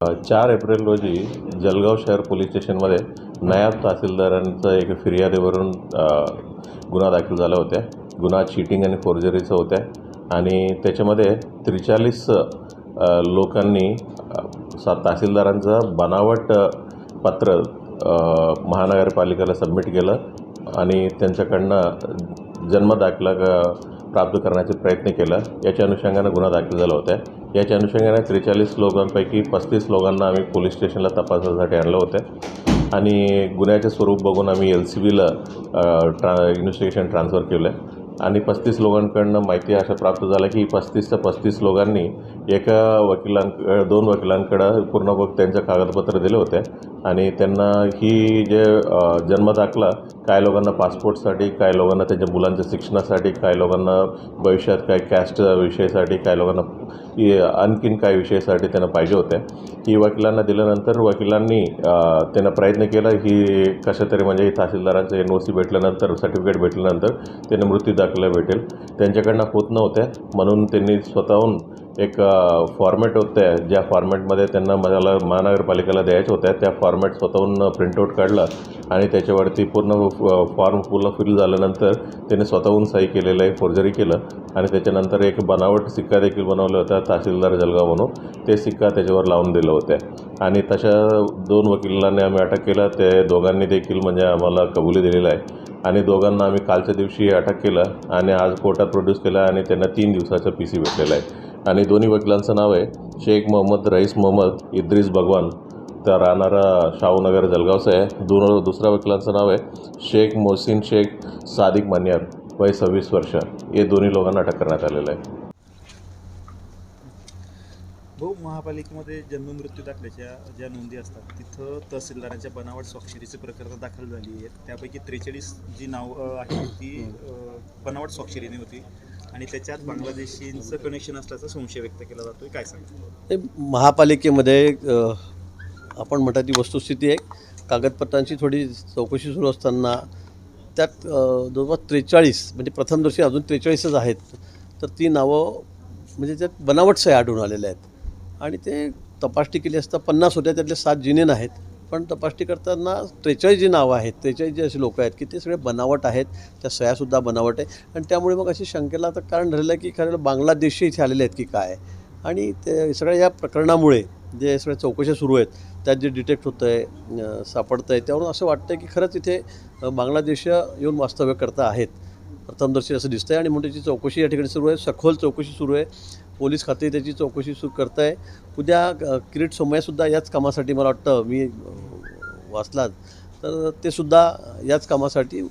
चार एप्रिल रोजी जळगाव शहर पोलीस स्टेशनमध्ये नायब तहसीलदारांचं एक फिर्यादीवरून गुन्हा दाखल झाला होत्या गुन्हा चिटिंग आणि फोर्जरीचं होत्या आणि त्याच्यामध्ये त्रेचाळीस लोकांनी सा तहसीलदारांचं बनावट पत्र महानगरपालिकेला सबमिट केलं. आणि त्यांच्याकडनं जन्मदाखला प्राप्त करण्याचा प्रयत्न केला. याच्या अनुषंगानं गुन्हा दाखल झाला होता. याच्या अनुषंगाने त्रेचाळीस लोकांपैकी पस्तीस लोकांना आम्ही पोलीस स्टेशनला तपासासाठी आणलं होतं. आणि गुन्ह्याचे स्वरूप बघून आम्ही एल सी बीला ट्रा इन्व्हेस्टिगेशन ट्रान्सफर केलं. आहे आणि पस्तीस लोकांकडनं माहिती अशा प्राप्त झाल्या की पस्तीसच्या पस्तीस लोकांनी एका वकिलांक दोन वकिलांकडं पूर्ण बघ त्यांचं कागदपत्र दिले होते. आणि त्यांना ही जे अ, जन्मदाखला काय लोकांना पासपोर्टसाठी काय लोकांना त्यांच्या मुलांच्या शिक्षणासाठी काय लोकांना भविष्यात काय कॅस्ट विषयासाठी काय लोकांना आणखीन काय विषयासाठी त्यांना पाहिजे होत्या ही वकिलांना दिल्यानंतर वकिलांनी त्यांना प्रयत्न केला. ही कशा तरी म्हणजे तहसीलदारांचं एन ओ सी भेटल्यानंतर सर्टिफिकेट भेटल्यानंतर त्यांना मृत्यू दाखला भेटेल. त्यांच्याकडनं होत नव्हत्या म्हणून त्यांनी स्वतःहून एक फॉर्मॅट होते ज्या फॉर्मॅटमध्ये त्यांना मला महानगरपालिकेला द्यायच्या होत्या त्या फॉर्मॅट स्वतःहून प्रिंटआउट काढला आणि त्याच्यावरती पूर्ण फॉर्म पूर्ण फिल झाल्यानंतर त्याने स्वतःहून सही केलेलं आहे फोर्जरी केलं आणि त्याच्यानंतर एक बनावट सिक्का देखील बनवला होता तहसीलदार जलगाव म्हणून. ते सिक्का त्याच्यावर लावून दिलं होतं आणि तशा दोन वकिलांनी आम्ही अटक केलं. ते दोघांनी देखील म्हणजे आम्हाला कबुली दिलेलं आहे. आणि दोघांना आम्ही कालच्या दिवशी अटक केलं आणि आज कोर्टात प्रोड्यूस केलं आणि त्यांना तीन दिवसाचं पी सी भेटलेलं आहे. आणि दोन्ही वकिलांचं नाव आहे शेख मोहम्मद रईस मोहम्मद इद्रिस भगवान. तर राहणारा शाहूनगर जळगावचं आहे. दोन दुसऱ्या वकिलांचं नाव आहे शेख मोहसिन शेख सादिक मन्यार. वय सव्वीस वर्ष. हे दोन्ही लोकांना अटक करण्यात आलेलं आहे. भाऊ महापालिकेमध्ये जन्ममृत्यू दाखल्याच्या ज्या नोंदी असतात तिथं तहसीलदारांच्या बनावट स्वाक्षरीचे प्रकरण दाखल झाली आहेत. त्यापैकी त्रेचाळीस जी नावं आहेत ती बनावट स्वाक्षरीने होती. आणि त्याच्यात बांगलादेशींचं कनेक्शन असल्याचा संशय व्यक्त केला जातोय. काय सांगतो ते महापालिकेमध्ये आपण म्हणता ती वस्तुस्थिती आहे. कागदपत्रांची थोडी चौकशी सुरू असताना त्यात दोन जवळपास त्रेचाळीस म्हणजे प्रथमदर्शी अजून त्रेचाळीसच आहेत. तर ती नावं म्हणजे त्यात बनावट सह्या आढळून आलेल्या आहेत. आणि ते तपासणी केली असता पन्नास होत्या त्यातले सात जिनेन आहेत. पण तपासणी करताना त्रेचाळीस जी नावं आहेत त्रेचाळीस जे असे लोक आहेत की ते सगळे बनावट आहेत त्या सह्यासुद्धा बनावट आहे. आणि त्यामुळे मग अशी शंकेला तर कारण ठरलं आहे की खरं बांगलादेशी इथे आलेले आहेत की काय? आणि ते सगळ्या या प्रकरणामुळे जे सगळ्या चौकशा सुरू आहेत त्यात जे डिटेक्ट होतं आहे सापडतं आहे त्यावरून असं वाटतं आहे की खरंच इथे बांगलादेश येऊन वास्तव्य करता आहेत. प्रथमदर्शी असं दिसतं आहे आणि म्हणून त्याची चौकशी या ठिकाणी सुरू आहे. सखोल चौकशी सुरू आहे. पोलीस खाते त्याची चौकशी सुरू करत आहे उद्या किरीट सोमय्यासुद्धा याच कामासाठी मला वाटतं मी वाचलात तर ते सुद्धा याच कामासाठी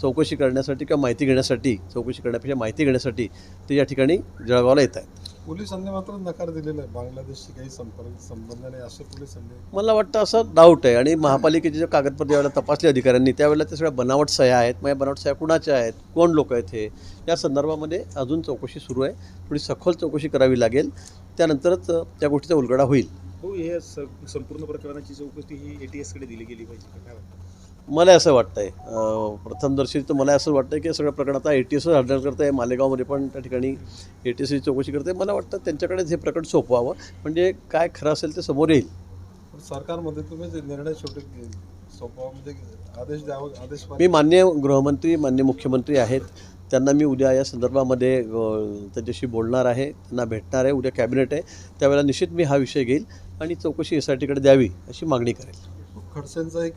चौकशी करण्यासाठी किंवा माहिती घेण्यासाठी चौकशी करण्यापेक्षा माहिती घेण्यासाठी ते या ठिकाणी जळगावला येत आहे पोलिसांनी मात्र नकार दिलेला आहे. बांगलादेशशी काही संपर्क संबंध नाही असे पोलिसांनी मला वाटतं असं डाऊट आहे. आणि महापालिकेचे जे कागदपत्र ज्यावेळेला तपासले अधिकाऱ्यांनी त्यावेळेला ते सगळ्या बनावट सह्या आहेत. मग या बनावट सह्या कुणाच्या आहेत? कोण लोक आहेत हे? या संदर्भामध्ये अजून चौकशी सुरू आहे. थोडी सखोल चौकशी करावी लागेल. त्यानंतरच त्या गोष्टीचा उलगडा होईल. हो हे स- संपूर्ण प्रकरणाची चौकशी ही ए टी एसकडे दिली गेली पाहिजे? काय वाटतं? मला असं वाटतं आहे प्रथमदर्शी तर मला असं वाटतं की सगळं प्रकरण आता ए टी एसवर हँडल करत आहे मालेगावमध्ये पण त्या ठिकाणी ए टी एसची चौकशी करते. मला वाटतं त्यांच्याकडेच हे प्रकरण सोपवावं. म्हणजे काय खरं असेल ते समोर येईल. पण सरकारमध्ये तुम्ही जे निर्णय शेवटी सोपवा म्हणजे आदेश द्यावा आदेश मी मान्य गृहमंत्री मान्य मुख्यमंत्री आहेत. त्यांना मी उद्या या संदर्भामध्ये त्यांच्याशी बोलणार आहे त्यांना भेटणार आहे उद्या कॅबिनेट आहे त्यावेळेला निश्चित मी हा विषय घेईल आणि चौकशी एस आय टीकडे द्यावी अशी मागणी करेल. खडसेंचा एक